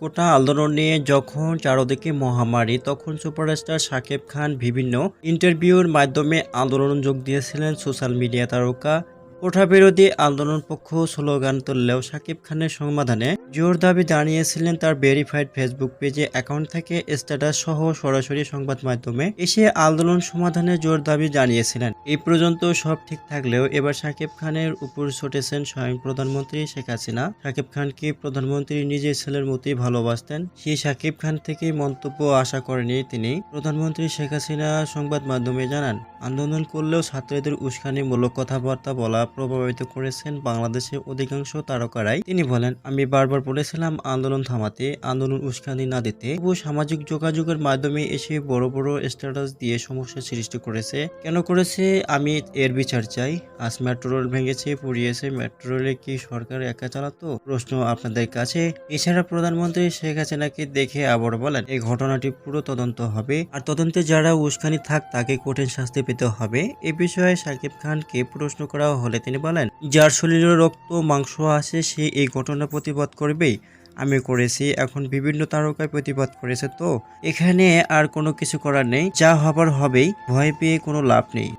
কোটা আন্দোলন নিয়ে যখন চারদিকে মহামারী, তখন সুপারস্টার সাকিব খান বিভিন্ন ইন্টারভিউর মাধ্যমে আন্দোলন যোগ দিয়েছিলেন সোশ্যাল মিডিয়া তারকা কোঠা বিরোধী আন্দোলন পক্ষ স্লোগান তুললেও শাকিব খানের সমাধানে জোর দাবি জানিয়েছিলেন তার ভেরিফাইড ফেসবুক পেজে অ্যাকাউন্ট থেকে স্ট্যাটাস সহ সরাসরি সংবাদ মাধ্যমে এসে আন্দোলন সমাধানে জোর দাবি জানিয়েছিলেন। এই পর্যন্ত সব ঠিক থাকলেও এবার শাকিব খানের উপর ছুটেছেন স্বয়ং প্রধানমন্ত্রী শেখ হাসিনা। শাকিব খানকে প্রধানমন্ত্রী নিজের ছেলের মতোই ভালোবাসতেন। সেই শাকিব খান থেকে মন্তব্য আশা করেনি তিনি, প্রধানমন্ত্রী শেখ হাসিনা সংবাদ মাধ্যমে জানান। আন্দোলন করলেও ছাত্রদের উস্কানিমূলক কথাবার্তা বলা প্রভাবিত করেছেন বাংলাদেশের অধিকাংশ তারকারাই। তিনি বলেন, আমি বারবার বলেছিলাম, আন্দোলন থামাতে, আন্দোলন উস্কানি না দিতে। তবু সামাজিক যোগাযোগের মাধ্যমে এসে বড় বড় স্ট্যাটাস দিয়ে সমস্যা সৃষ্টি করেছে। কেন করেছে? আমি এর বিচার চাই। আজ মেট্রো রেল ভেঙেছে, পুড়িয়েছে। রেলে কি সরকার একা চালাতো? প্রশ্ন আপনাদের কাছে। এছাড়া প্রধানমন্ত্রী শেখ হাসিনাকে দেখে আবার বলেন, এই ঘটনাটি পুরো তদন্ত হবে। আর তদন্তে যারা উস্কানি থাক, তাকে কঠিন শাস্তি পেতে হবে। এ বিষয়ে সাকিব খানকে প্রশ্ন করা হলে তিনি বলেন, যার শরীরে রক্ত, মাংস আছে, সে এই ঘটনা প্রতিবাদ করবেই আমি করেছি, এখন বিভিন্ন তারকায় প্রতিবাদ করেছে। তো এখানে আর কোনো কিছু করার নেই। যা হবার হবেই, ভয় পেয়ে কোনো লাভ নেই।